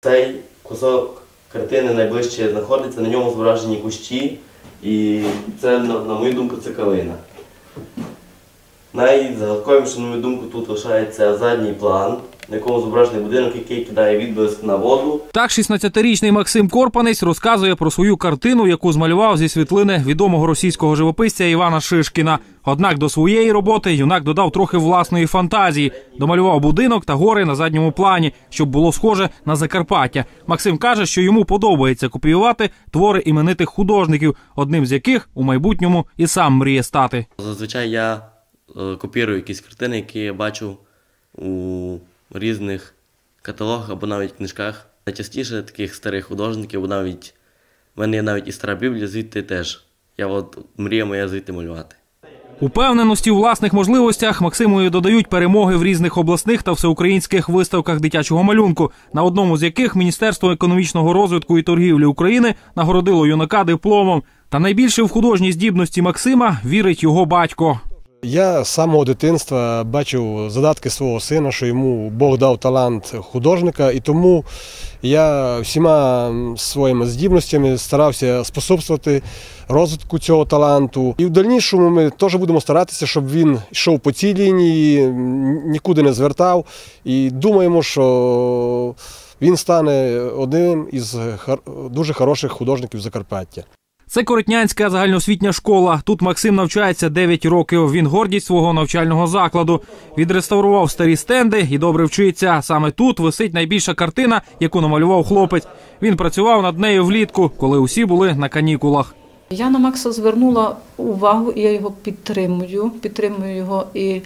Цей кусок картини найближче знаходиться, на ньому зображені кущі, і це, на, мою думку, це калина. Найзагадковішим, на мою думку, тут лишається задній план, на якому зображений будинок, який кидає відблиск на воду. Так, 16-річний Максим Корпанець розказує про свою картину, яку змалював зі світлини відомого російського живописця Івана Шишкіна. Однак до своєї роботи юнак додав трохи власної фантазії. Домалював будинок та гори на задньому плані, щоб було схоже на Закарпаття. Максим каже, що йому подобається копіювати твори іменитих художників, одним з яких у майбутньому і сам мріє стати. Зазвичай я копірую якісь картини, які я бачу у різних каталогах або навіть книжках. Найчастіше таких старих художників, або навіть в мене є навіть і стара біблія, звідти теж. Я от мрія моя звідти малювати. Упевненості у власних можливостях Максимові додають перемоги в різних обласних та всеукраїнських виставках дитячого малюнку, на одному з яких Міністерство економічного розвитку і торгівлі України нагородило юнака дипломом. Та найбільше в художній здібності Максима вірить його батько. Я з самого дитинства бачив задатки свого сина, що йому Бог дав талант художника, і тому я всіма своїми здібностями старався способствувати розвитку цього таланту. І в дальнішому ми теж будемо старатися, щоб він йшов по цій лінії, нікуди не звертав. І думаємо, що він стане одним із дуже хороших художників Закарпаття. Це Коротнянська загальноосвітня школа. Тут Максим навчається 9 років. Він гордість свого навчального закладу. Відреставрував старі стенди і добре вчиться. Саме тут висить найбільша картина, яку намалював хлопець. Він працював над нею влітку, коли усі були на канікулах. Я на Макса звернула увагу, і я його підтримую. Підтримую його і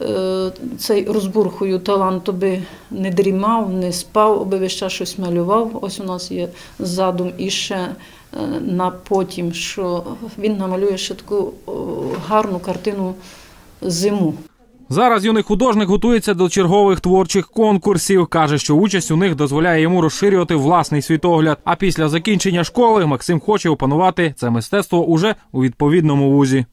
е, цей розбурхую талант, аби не дрімав, не спав, аби весь час щось малював. Ось у нас є задум і ще е, на потім, що він намалює ще таку гарну картину зиму. Зараз юний художник готується до чергових творчих конкурсів. каже, що участь у них дозволяє йому розширювати власний світогляд. А після закінчення школи Максим хоче опанувати це мистецтво уже у відповідному вузі.